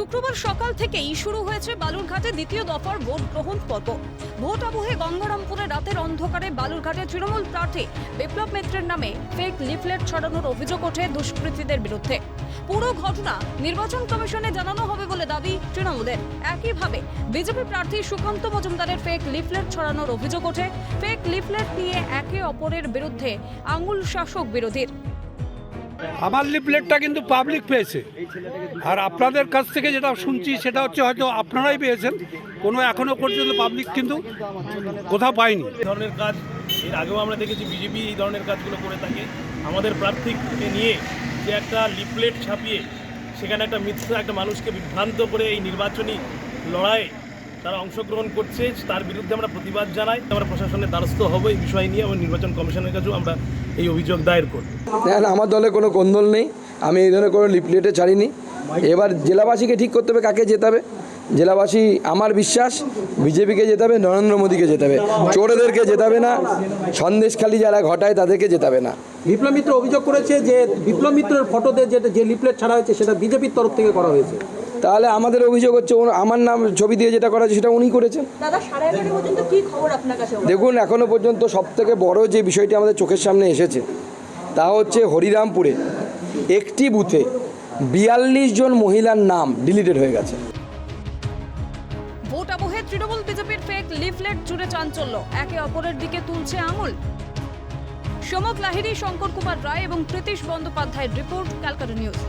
শুক্রবার সকাল থেকেই শুরু হয়েছে বালুরঘাটে দ্বিতীয় দফার ভোট গ্রহণ পর্ব। ভোট আবহে গঙ্গারামপুরে রাতের অন্ধকারে বালুরঘাটে তৃণমূল প্রার্থী বিপ্লব মিত্রের নামে ফেক লিফলেট ছড়ানোর অভিযোগ ওঠে দুষ্কৃতীদের বিরুদ্ধে। পুরো ঘটনা নির্বাচন কমিশনে জানানো হবে বলে দাবি তৃণমূলের। একইভাবে বিজেপি প্রার্থী সুকান্ত মজুমদারের ফেক লিফলেট ছড়ানোর অভিযোগ ওঠে। ফেক লিফলেট নিয়ে একে অপরের বিরুদ্ধে আঙুল শাসক বিরোধীর। আমার লিফলেটটা কিন্তু পাবলিক পেয়েছে। আর আপনাদের কাছ থেকে যেটা শুনছি, সেটা হচ্ছে হয়তো আপনারাই পেয়েছেন। কোনো এখনও পর্যন্ত পাবলিক কিন্তু কোথাও পায়নি। ধরনের কাজ, এর আগেও আমরা দেখেছি বিজেপি এই ধরনের কাজগুলো করে থাকে। আমাদের প্রার্থীকে নিয়ে যে একটা লিফলেট ছাপিয়ে সেখানে একটা মিথ্যা একটা মানুষকে বিভ্রান্ত করে এই নির্বাচনী লড়াইয়ে তারা অংশগ্রহণ করছে, তার বিরুদ্ধে আমরা প্রতিবাদ জানাই। আমরা প্রশাসনের দ্বারস্থ হব এই বিষয় নিয়ে, এবং নির্বাচন কমিশনের কাছেও আমরা এই অভিযোগ দায়ের করব না না আমার দলে কোনো কোন্দল নেই। আমি এই ধরনের কোনো লিপলেটে ছাড়িনি। এবার জেলাবাসীকে ঠিক করতে হবে কাকে জেতাবে জেলাবাসী আমার বিশ্বাস বিজেপিকে জেতাবে নরেন্দ্র মোদীকে যেতে জেতাবে চোরেদেরকে জেতাবে না। সন্দেশখালি যারা ঘটায় তাদেরকে জেতাবে না। বিপ্লব মিত্র অভিযোগ করেছে যে বিপ্লব মিত্রের ফটোতে যেটা যে লিপলেট ছাড়া হয়েছে সেটা বিজেপির তরফ থেকে করা হয়েছে। তাহলে আমাদের অভিযোগ হচ্ছে আমার নাম ছবি দিয়ে যেটা করা সেটা উনি করেছেন। দাদা সাড়ে এগারোটা পর্যন্ত কি খবর আপনার কাছে? দেখুন এখনও পর্যন্ত সব থেকে বড় যে বিষয়টি আমাদের চোখের সামনে এসেছে তা হচ্ছে হরিরামপুরে একটি বুথে বিয়াল্লিশ জন মহিলার নাম ডিলিটেড হয়ে গেছে। ভোট আবহে তৃণমূল বিজেপির ফেক লিফলেট জুড়ে চাঞ্চল্য। একে অপরের দিকে তুলছে আঙুল। সমক লাহিড়ী শঙ্কর কুমার রায় এবং প্রীতিশ বন্দ্যোপাধ্যায়ের রিপোর্ট ক্যালকাটা নিউজ।